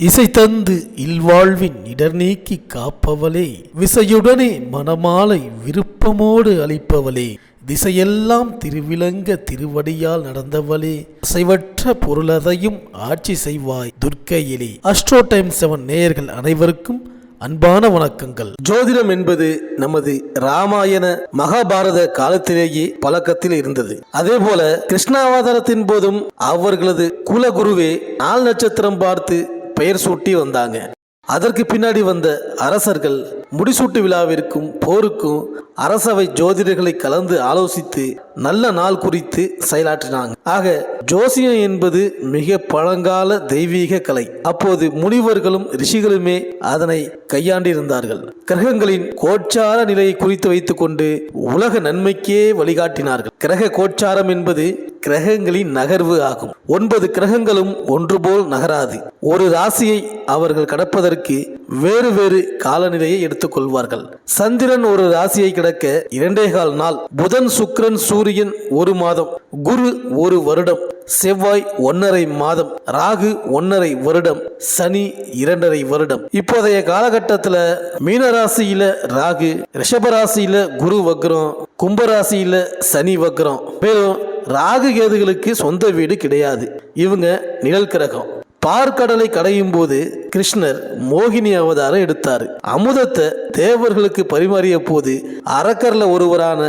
இசை தந்து இல்வாழ்வின் இடர் நீக்கி காப்பவளே. விசையுடனே மனமாலை விருப்பமோடு அளிப்பவளே. திசையெல்லாம் திருவிளங்க திருவடியால் நடந்தவளே. அசைவற்ற பொருளதையும் ஆட்சி செய்வாய் துர்க்கையிலே. அஸ்ட்ரோ டைம் செவன் நேயர்கள் அனைவருக்கும் அன்பான வணக்கங்கள். ஜோதிடம் என்பது நமது ராமாயண மகாபாரத காலத்திலேயே பழக்கத்தில் இருந்தது. அதே போல கிருஷ்ணாவதாரத்தின் போதும் அவர்களது குலகுருவே நாள் நட்சத்திரம் பார்த்து பெயர் சூட்டி வந்தாங்க. அதற்கு பின்னாடி வந்த அரசர்கள் முடிசூட்டு விழாவிற்கும் போருக்கும் அரசவை ஜோதிடர்களை கலந்து ஆலோசித்து நல்ல நாள் குறித்து செயலாற்றினாங்க. ஆக ஜோசியம் என்பது மிக பழங்கால தெய்வீக கலை. அப்போது முனிவர்களும் ரிஷிகளுமே அதனை கையாண்டிருந்தார்கள். கிரகங்களின் கோச்சார நிலையை குறித்து வைத்துக்கொண்டு உலக நன்மைக்கே வழிகாட்டினார்கள். கிரக கோச்சாரம் என்பது கிரகங்களின் நகர்வு ஆகும். ஒன்பது கிரகங்களும் ஒன்று போல் நகராது. ஒரு ராசியை அவர்கள் கடப்பதற்கு வேறு வேறு காலநிலையை எடுத்துக்கொள்வார்கள் சந்திரன் ஒரு ராசியை கிடக்க இரண்டே கால் நாள் புதன் சுக்கிரன் சூரியன் ஒரு மாதம் குரு ஒரு வருடம் செவ்வாய் ஒன்னரை மாதம் ராகு ஒன்னரை வருடம் சனி இரண்டரை வருடம். இப்போதைய காலகட்டத்தில் மீனராசியில ராகு ரிஷபராசியில குரு வக்ரம் கும்பராசியில சனி வக்ரம். மேலும் ராகு கேதுகளுக்கு சொந்த வீடு கிடையாது. இவங்க நிழல் கிரகம். பார்க்கடலை கடையும் போது கிருஷ்ணர் மோகினி அவதாரம் எடுத்தார். அமுதத்தை தேவர்களுக்கு பரிமாறிய போது அரக்கர்ல ஒருவரான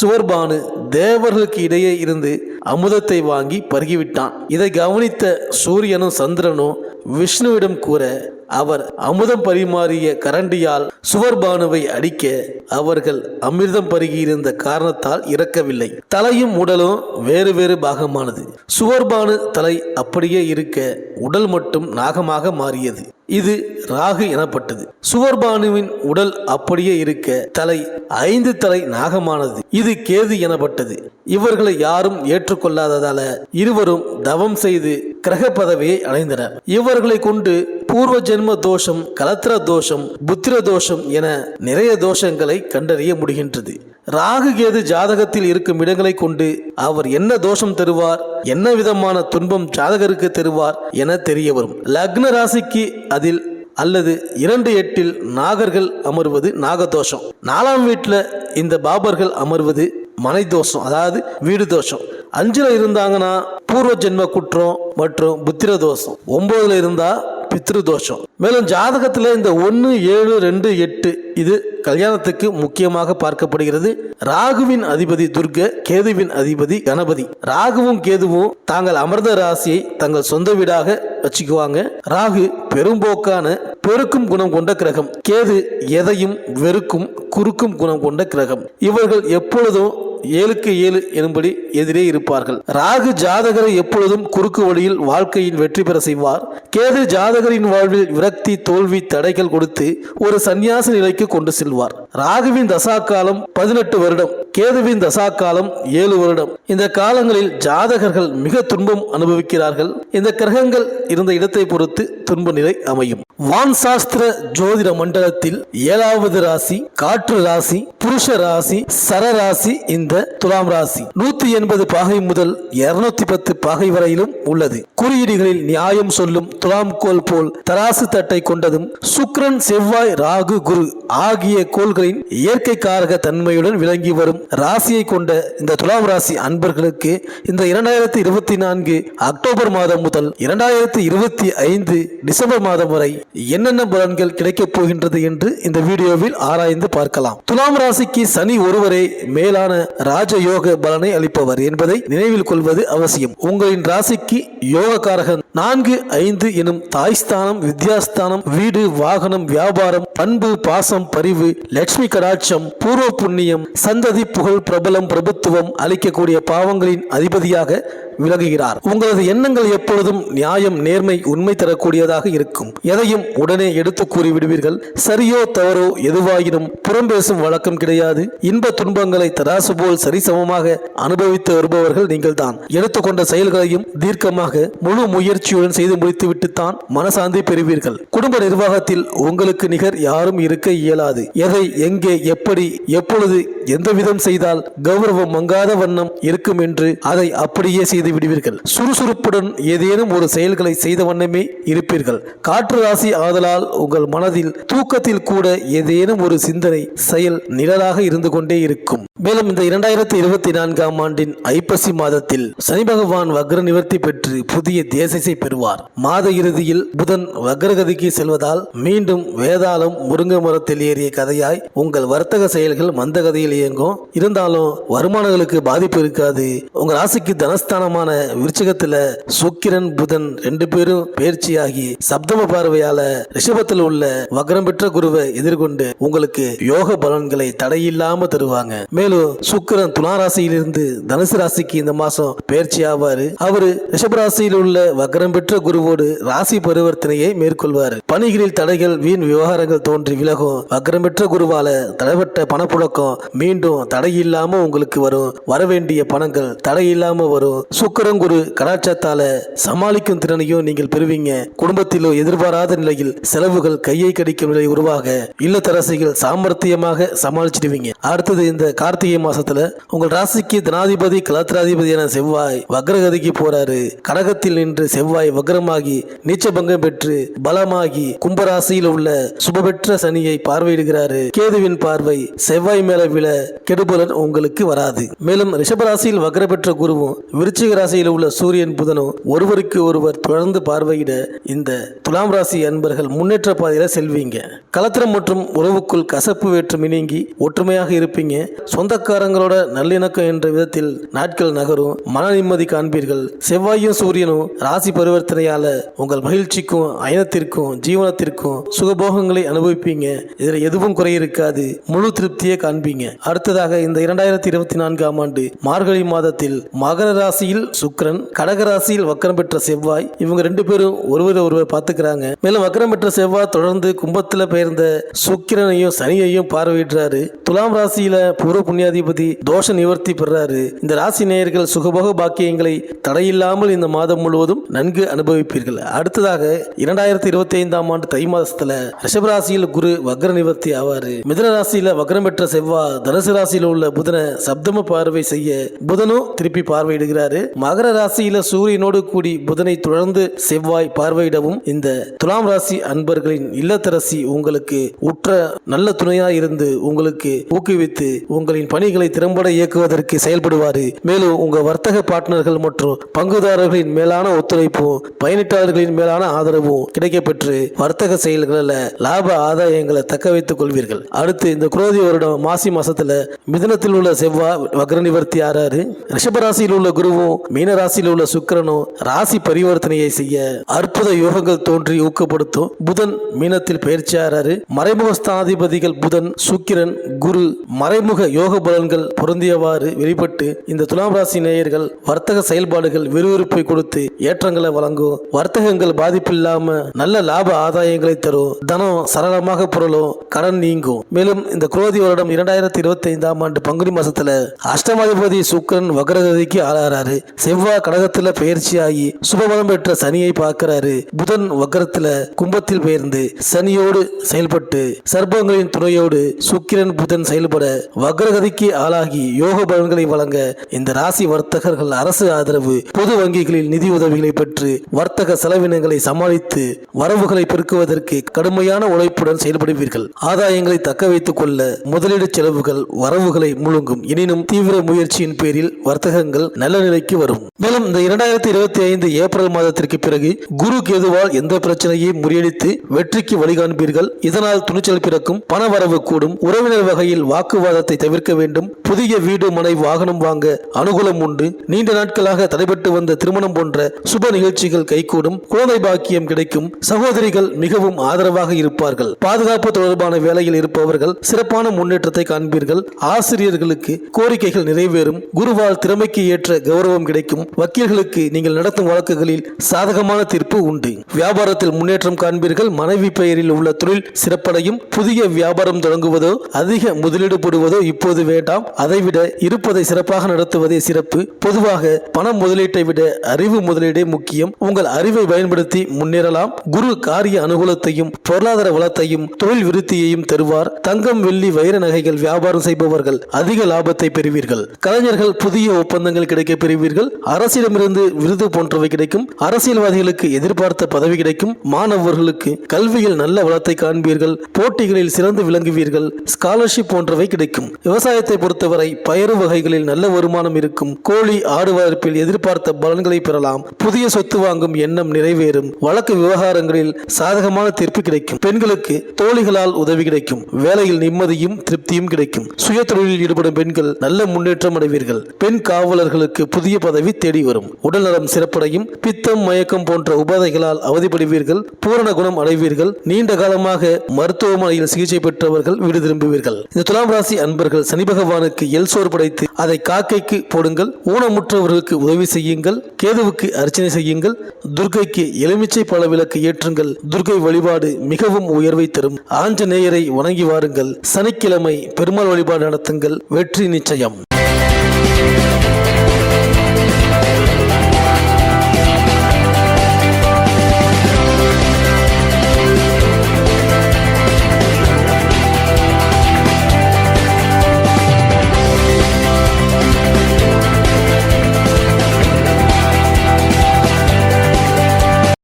சுவர்பானு தேவர்களுக்கு இடையே இருந்து அமுதத்தை வாங்கி பருகிவிட்டான். இதை கவனித்த சூரியனும் சந்திரனும் விஷ்ணுவிடம் கூற அவர் அமுதம் பரிமாறிய கரண்டியால் சுவர்பானுவை அடிக்க அவர்கள் அமிர்தம் பருகியிருந்த காரணத்தால் இறக்கவில்லை. தலையும் உடலும் வேறு வேறு பாகமானது. சுவர்பானு தலை அப்படியே இருக்க உடல் மட்டும் நாகமாக மாறியது. இது ராகு எனப்பட்டது. சுவர்பானுவின் உடல் அப்படியே இருக்க தலை ஐந்து தலை நாகமானது. இது கேது எனப்பட்டது. இவர்களை யாரும் ஏற்றுக்கொள்ளாததால இருவரும் தவம் செய்து கிரக பதவியை அடைந்தனர். இவர்களை கொண்டு பூர்வ ஜென்ம தோஷம் கலத்திர தோஷம் புத்திர தோஷம் என நிறைய தோஷங்களை கண்டறிய முடிகின்றது. ராகு கேது ஜாதகத்தில் இருக்கும் இடங்களை கொண்டு அவர் என்ன தோஷம் தருவார் என்ன விதமான துன்பம் ஜாதகருக்கு தருவார் என தெரிய வரும். லக்ன ராசிக்கு அதில் அல்லது இரண்டு எட்டில் நாகர்கள் அமர்வது நாகதோஷம். நாலாம் வீட்டில் இந்த பாபர்கள் அமர்வது மனை தோஷம் அதாவது வீடு தோஷம். அஞ்சில் இருந்தாங்கன்னா பூர்வ ஜென்ம குற்றம் மற்றும் புத்திர தோஷம் ஒன்பதுல இருந்தால் பித்ரு தோஷம் மேலும் ஜாதகத்தில் இந்த ஒன்று ஏழு ரெண்டு எட்டு இது கல்யாணத்துக்கு முக்கியமாக பார்க்கப்படுகிறது. ராகுவின் அதிபதி துர்க கேதுவின் அதிபதி கணபதி. ராகுவும் கேதுவும் தாங்கள் அமர்ந்த ராசியை தங்கள் சொந்த வீடாக வச்சுக்குவாங்க. ராகு பெரும்போக்கான பெருக்கும் குணம் கொண்ட கிரகம். கேது எதையும் வெறுக்கும் குறுக்கும் குணம் கொண்ட கிரகம். இவர்கள் எப்பொழுதும் ஏழுக்கு ஏழு எனும்படி எதிரே இருப்பார்கள். ராகு ஜாதகரை எப்பொழுதும் குறுக்கு வழியில் வாழ்க்கையின் வெற்றி பெற செய்வார். கேது ஜாதகரின் வாழ்வில் விரக்தி தோல்வி தடைகள் கொடுத்து ஒரு சந்நியாச நிலைக்கு கொண்டு செல்வார். ராகுவின் தசா காலம் பதினெட்டு வருடம் கேதுவின் தசா காலம் ஏழு வருடம். இந்த காலங்களில் ஜாதகர்கள் மிக துன்பம் அனுபவிக்கிறார்கள். இந்த கிரகங்கள் இருந்த இடத்தை பொறுத்து துன்ப நிலை அமையும். வான் சாஸ்திர ஜோதிட மண்டலத்தில் ஏழாவது ராசி காற்று ராசி புருஷ ராசி சரராசி இந்த துலாம் ராசி. நூத்தி எண்பது பாகை முதல் இருநூத்தி பத்து பாகை வரையிலும் உள்ளது. குறியீடுகளில் நியாயம் சொல்லும் துலாம் கோல் போல் தராசு தட்டை கொண்டதும் சுக்ரன் செவ்வாய் ராகு குரு ஆகிய கோள்களின் இயற்கை காரக தன்மையுடன் விளங்கி வரும் ராசியை கொண்ட இந்த துலாம் ராசி அன்பர்களுக்கு இந்த இரண்டாயிரத்தி இருபத்தி நான்கு அக்டோபர் மாதம் முதல் இரண்டாயிரத்தி இருபத்தி ஐந்து டிசம்பர் மாதம் வரை என்னென்ன பலன்கள் கிடைக்கப் போகின்றது என்று இந்த வீடியோவில் ஆராய்ந்து பார்க்கலாம். துலாம் ராசிக்கு சனி ஒருவரே மேலான ராஜயோக பலனை அளிப்பவர் என்பதை நினைவில் கொள்வது அவசியம். உங்களின் ராசிக்கு யோகக்காரகன் நான்கு ஐந்து எனும் தாய்ஸ்தானம் வித்யாஸ்தானம் வீடு வாகனம் வியாபாரம் பண்பு பாசம் பரிவு லட்சுமி கடாட்சம் பூர்வ புண்ணியம் சந்ததி புகழ் பிரபலம் பிரபுத்துவம் அளிக்கக்கூடிய பாவங்களின் அதிபதியாக விலகுகிறார். உங்களது எண்ணங்கள் எப்பொழுதும் நியாயம் நேர்மை உண்மை தரக்கூடியதாக இருக்கும். எதையும் உடனே எடுத்து கூறிவிடுவீர்கள். சரியோ தவறோ எதுவாயினும் புறம் பேசும் வழக்கம் கிடையாது. இன்ப துன்பங்களை தராசு போல் சரிசமமாக அனுபவித்து வருபவர்கள் நீங்கள்தான். எடுத்துக்கொண்ட செயல்களையும் தீர்க்கமாக முழு முயற்சியுடன் செய்து முடித்துவிட்டுத்தான் மனசாந்தி பெறுவீர்கள். குடும்ப நிர்வாகத்தில் உங்களுக்கு நிகர் யாரும் இருக்க இயலாது. எதை எங்கே எப்படி எப்பொழுது எந்த விதம் செய்தால் கௌரவம் மங்காத வண்ணம் இருக்கும் என்று அதை அப்படியே செய்து வந்து விடுவீர்கள் சுறுசுறுப்புடன் ஏதேனும் ஒரு செயல்களை செய்த வண்ணமே இருப்பீர்கள். காற்று ராசி ஆதலால் உங்கள் மனதில் தூக்கத்தில் கூட ஏதேனும் ஒரு சிந்தனை செயல் நிழலாக இருந்து கொண்டே இருக்கும். மேலும் இந்த இரண்டாயிரத்தி இருபத்தி நான்காம் ஆண்டின் ஐப்பசி மாதத்தில் சனி பகவான் வக்ர நிவர்த்தி பெற்று புதிய தேசத்தை பெறுவார். மாத இறுதியில் புதன் வக்ரகதிக்கு செல்வதால் மீண்டும் வேதாளம் முருங்கை மரத்தில் ஏறிய கதையாய் உங்கள் வர்த்தக செயல்கள் மந்தகதியில் இயங்கும். இருந்தாலும் வருமானங்களுக்கு பாதிப்பு இருக்காது. உங்கள் ராசிக்கு தனஸ்தானம் தனஸ்தானமான விருச்சகத்துல சுக்கிரன் புதன் ரெண்டு பேரும் பயிற்சியாகி சப்தம பார்வையால ரிஷபத்தில் உள்ள வக்ரம் பெற்ற குருவை எதிர்கொண்டு உங்களுக்கு யோக பலன்களை தடையில்லாம தருவாங்க. மேலும் சுக்கிரன் துலா ராசியிலிருந்து தனுசு ராசிக்கு இந்த மாசம் பயிற்சி ஆவாரு அவரு ரிஷப ராசியில் உள்ள வக்ரம் பெற்ற குருவோடு ராசி பரிவர்த்தனையை மேற்கொள்வார். பணிகளில் தடைகள் வீண் விவகாரங்கள் தோன்றி விலகும். வக்ரம் பெற்ற குருவால தடைப்பட்ட பணப்புழக்கம் மீண்டும் தடையில்லாம உங்களுக்கு வரும். வரவேண்டிய பணங்கள் தடையில்லாம வரும். சுக்கிரன் குரு கடாட்சத்தால சமாளிக்கும் திறனையும் நீங்கள் பெறுவீங்க. குடும்பத்திலோ எதிர்பாராத நிலையில் செலவுகள் கையை கடிக்கும் நிலை உருவாக இல்லத்தரசிகள் சாமர்த்தியமாக சமாளிச்சிடுவீங்க. அடுத்தது இந்த கார்த்திகை மாசத்துல உங்கள் ராசிக்கு தனாதிபதி கலாத்திராதிபதியான செவ்வாய் வக்ரகதிக்கு போறாரு. கடகத்தில் நின்று செவ்வாய் வக்ரமாகி நீச்சபங்கம் பெற்று பலமாகி கும்பராசியில் உள்ள சுபபெற்ற சனியை பார்வையிடுகிறாரு. கேதுவின் பார்வை செவ்வாய் மேல விழ கெடுபலன் உங்களுக்கு வராது. மேலும் ரிஷபராசியில் வக்ர பெற்ற குருவும் விருச்சிக ராசியில் உள்ள சூரியன் புதனும் ஒருவருக்கு ஒருவர் தொடர்ந்து பார்வையிட இந்த துலாம் ராசி அன்பர்கள் முன்னேற்ற பாதையில செல்வீங்க. கலத்திரம் மற்றும் உறவுக்குள் கசப்பு வேற்றுமை நீங்கி ஒற்றுமையாக இருப்பீங்க. சொந்தக்காரங்களோட நல்லிணக்கம் என்ற விதத்தில் நாட்கள் நகரும். மன நிம்மதி காண்பீர்கள். செவ்வாயும் சூரியனும் ராசி பரிவர்த்தனையால உங்கள் மகிழ்ச்சிக்கும் அயனத்திற்கும் ஜீவனத்திற்கும் சுகபோகங்களை அனுபவிப்பீங்க. இதில் எதுவும் குறை இருக்காது. முழு திருப்தியை காண்பீங்க. அடுத்ததாக இந்த இரண்டாயிரத்தி இருபத்தி நான்காம் ஆண்டு மார்கழி மாதத்தில் மகர ராசியில் சுக்கிரன் கடக ராசியில் வக்கரம் பெற்ற செவ்வாய் இவங்க ரெண்டு பேரும் ஒருவர் ஒருவர் பார்த்துக்கிறாங்க. மேலும் வக்கரம் பெற்ற செவ்வாய் தொடர்ந்து கும்பத்தில் பெயர்ந்த சுக்கிரனையும் சனியையும் பார்வையிடுறாரு. துலாம் ராசியில பூர்வ புண்ணியாதிபதி தோஷ நிவர்த்தி பெறாரு. இந்த ராசி நேயர்கள் சுகபோக பாக்கியங்களை தடையில்லாமல் இந்த மாதம் முழுவதும் நன்கு அனுபவிப்பீர்கள். அடுத்ததாக இரண்டாயிரத்தி இருபத்தி ஐந்தாம் ஆண்டு தை மாதத்துல ரிஷபராசியில் குரு வக்ர நிவர்த்தி ஆவாரு. மிதன ராசியில வக்ரம் பெற்ற செவ்வாய் தனுசு ராசியில உள்ள புதனை சப்தம பார்வை செய்ய புதனும் திருப்பி பார்வையிடுகிறாரு. மகர ராசியில சூரியனோடு கூடி புதனை தொடர்ந்து செவ்வாய் பார்வையிடவும் இந்த துலாம் ராசி அன்பர்களின் இல்லத்தரசி உங்களுக்கு உற்ற நல்ல துணையாக இருந்து உங்களுக்கு ஊக்குவித்து உங்களின் பணிகளை திறம்பட இயக்குவதற்கு செயல்படுவாரு. மேலும் உங்க வர்த்தக பார்ட்னர்கள் மற்றும் பங்குதாரர்களின் மேலான ஒத்துழைப்பும் பயணிட்டாளர்களின் மேலான ஆதரவும் கிடைக்கப்பெற்று வர்த்தக செயல்களில் லாப ஆதாயங்களை தக்க வைத்துக் கொள்வீர்கள். அடுத்து இந்த குரோதி வருடம் மாசி மாசத்துல மிதுனத்தில் உள்ள செவ்வாய் வக்ர நிவர்த்தி ஆறாரு. ரிஷபராசியில் உள்ள குருவும் மீன ராசியில் உள்ள சுக்கரனும் ராசி பரிவர்த்தனையை செய்ய அற்புத யோகங்கள் தோன்றி ஊக்கப்படுத்தும். புதன் மீனத்தில் பயிற்சியாராரு மறைமுக ஸ்தானாதிபதிகள் புதன் சுக்கிரன் குரு மறைமுக யோக பலன்கள் பொருந்தியவாறு வெளிப்பட்டு இந்த துலாம் ராசி நேயர்கள் வர்த்தக செயல்பாடுகள் விறுவிறுப்பை கொடுத்து ஏற்றங்களை வழங்கும். வர்த்தகங்கள் பாதிப்பில்லாம நல்ல லாப ஆதாயங்களை தரும். தனம் சரளமாக புரளும். கடன் நீங்கும். மேலும் இந்த குரோதி வருடம் இரண்டாயிரத்தி இருபத்தி ஐந்தாம் ஆண்டு பங்குனி மாசத்துல அஷ்டமாதிபதி சுக்கிரன் வக்ரகதிக்கு ஆளாறாரு செவ்வாய் கடகத்துல பயிற்சியாகி சுபபலம் பெற்ற சனியை பார்க்கிறாரு. புதன் வக்கரத்துல கும்பத்தில் பெயர்ந்து சனியோடு செயல்பட்டு சர்ப்பங்களின் துணையோடு சுக்கிரன் புதன் செயல்பட வக்ரகதிக்கு ஆளாகி யோக பலன்களை வழங்க இந்த ராசி வர்த்தகர்கள் அரசு ஆதரவு பொது வங்கிகளில் நிதி உதவிகளை பெற்று வர்த்தக செலவினங்களை சமாளித்து வரவுகளை பெருக்குவதற்கு கடுமையான உழைப்புடன் செயல்படுவீர்கள். ஆதாயங்களை தக்க வைத்துக் கொள்ள முதலீடு செலவுகள் வரவுகளை முழுங்கும். எனினும் தீவிர முயற்சியின் பேரில் வர்த்தகங்கள் நல்ல நிலைக்கு வரும். மேலும் இந்த இரண்டாயிரத்தி இருபத்தி ஐந்து ஏப்ரல் மாதத்திற்கு பிறகு குரு கேதுவால் எந்த பிரச்சனையை முறியடித்து வெற்றிக்கு வழிகாண்பீர்கள். இதனால் துணிச்சல் பிறக்கும் பண வரவு கூடும் உறவினர் வகையில் வாக்குவாதத்தை தவிர்க்க வேண்டும் புதிய வீடு மனை வாகனம் வாங்க அனுகூலம் உண்டு. நீண்ட நாட்களாக தடைபட்டு வந்த திருமணம் போன்ற சுப நிகழ்ச்சிகள் கைகூடும் குழந்தை பாக்கியம் கிடைக்கும் சகோதரிகள் மிகவும் ஆதரவாக இருப்பார்கள். பாதுகாப்பு தொடர்பான வேலையில் இருப்பவர்கள் சிறப்பான முன்னேற்றத்தை காண்பீர்கள். ஆசிரியர்களுக்கு கோரிக்கைகள் நிறைவேறும். குருவால் திறமைக்கு ஏற்ற கௌரவம் கிடைக்கும். வக்கீல்களுக்கு நீங்கள் நடத்தும் வழக்குகளில் சாதகமான தீர்ப்பு உண்டு. வியாபாரத்தில் முன்னேற்றம் காண்பீர்கள். மனைவி பெயரில் உள்ள தொழில் சிறப்படையும். புதிய வியாபாரம் தொடங்குவதோ அதிக முதலீடு போடுவதோ இப்போது வேண்டாம். அதைவிட இருப்பதை சிறப்பாக நடத்துவதே சிறப்பு. பொதுவாக பண முதலீட்டை விட அறிவு முதலீடே முக்கியம். உங்கள் அறிவை பயன்படுத்தி முன்னேறலாம். குரு காரிய அனுகூலத்தையும் பொருளாதார வளத்தையும் தொழில் விருத்தியையும் தருவார். தங்கம் வெள்ளி வைர நகைகள் வியாபாரம் செய்பவர்கள் அதிக லாபத்தை பெறுவீர்கள். கலைஞர்கள் புதிய ஒப்பந்தங்கள் கிடைக்க பெறுவீர்கள். பெறுவீர்கள் அரசிடமிருந்து விருது போன்றவை கிடைக்கும். அரசியல்வாதிகளுக்கு எதிர்பார்த்த பதவி கிடைக்கும். மாணவர்களுக்கு கல்வியில் நல்ல வளத்தை காண்பீர்கள். போட்டிகளில் சிறந்து விளங்குவீர்கள். ஸ்காலர்ஷிப் போன்றவை கிடைக்கும். விவசாயத்தை பொறுத்தவரை பயறு வகைகளில் நல்ல வருமானம் இருக்கும். கோழி ஆடு வளர்ப்பில் எதிர்பார்த்த பலன்களை பெறலாம். புதிய சொத்து வாங்கும் எண்ணம் நிறைவேறும். வழக்கு விவகாரங்களில் சாதகமான தீர்ப்பு கிடைக்கும். பெண்களுக்கு தோழிகளால் உதவி கிடைக்கும். வேலையில் நிம்மதியும் திருப்தியும் கிடைக்கும். சுய தொழிலில் ஈடுபடும் பெண்கள் நல்ல முன்னேற்றம் அடைவீர்கள். பெண் காவலர்களுக்கு புதிய பதவி தேடி வரும். உடல்நலம் சிறப்படையும் பித்தம் மயக்கம் போன்ற உபாதைகளால் அவதிப்படுவீர்கள் பூரண குணம் அடைவீர்கள் நீண்ட காலமாக மருத்துவமனையில் சிகிச்சை பெற்றவர்கள் வீடு திரும்புவீர்கள். இந்த துலாம் ராசி அன்பர்கள் சனி பகவானுக்கு எல் சோறு படைத்து அதை காக்கைக்கு போடுங்கள் ஊனமுற்றவர்களுக்கு உதவி செய்யுங்கள் கேதுவுக்கு அர்ச்சனை செய்யுங்கள் துர்க்கைக்கு எலுமிச்சை பழ விளக்கு ஏற்றுங்கள் துர்கை வழிபாடு மிகவும் உயர்வை தரும். ஆஞ்சநேயரை வணங்கி வாருங்கள் சனிக்கிழமை பெருமாள் வழிபாடு நடத்துங்கள் வெற்றி நிச்சயம்.